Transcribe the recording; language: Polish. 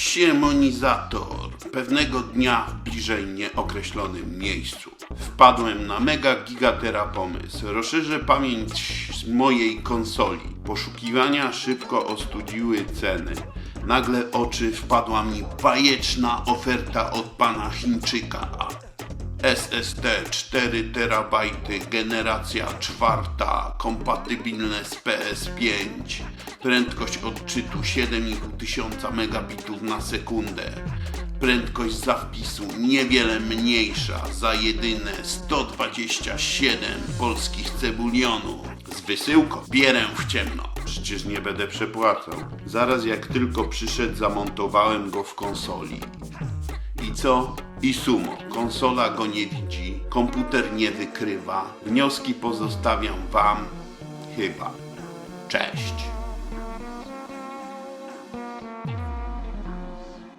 Siemonizator. Pewnego dnia w bliżej nieokreślonym miejscu wpadłem na mega gigatera pomysł. Rozszerzę pamięć mojej konsoli. Poszukiwania szybko ostudziły ceny. Nagle oczy wpadła mi bajeczna oferta od pana Chińczyka. SSD 4 terabajty, generacja czwarta, kompatybilne z PS5, prędkość odczytu 7,5 tysiąca megabitów na sekundę, prędkość zapisu niewiele mniejsza, za jedyne 127 polskich cebulionów. Z wysyłką bierę w ciemno. Przecież nie będę przepłacał. Zaraz jak tylko przyszedł, zamontowałem go w konsoli. I co? I sumo. Konsola go nie widzi, komputer nie wykrywa. Wnioski pozostawiam wam. Chyba. Cześć.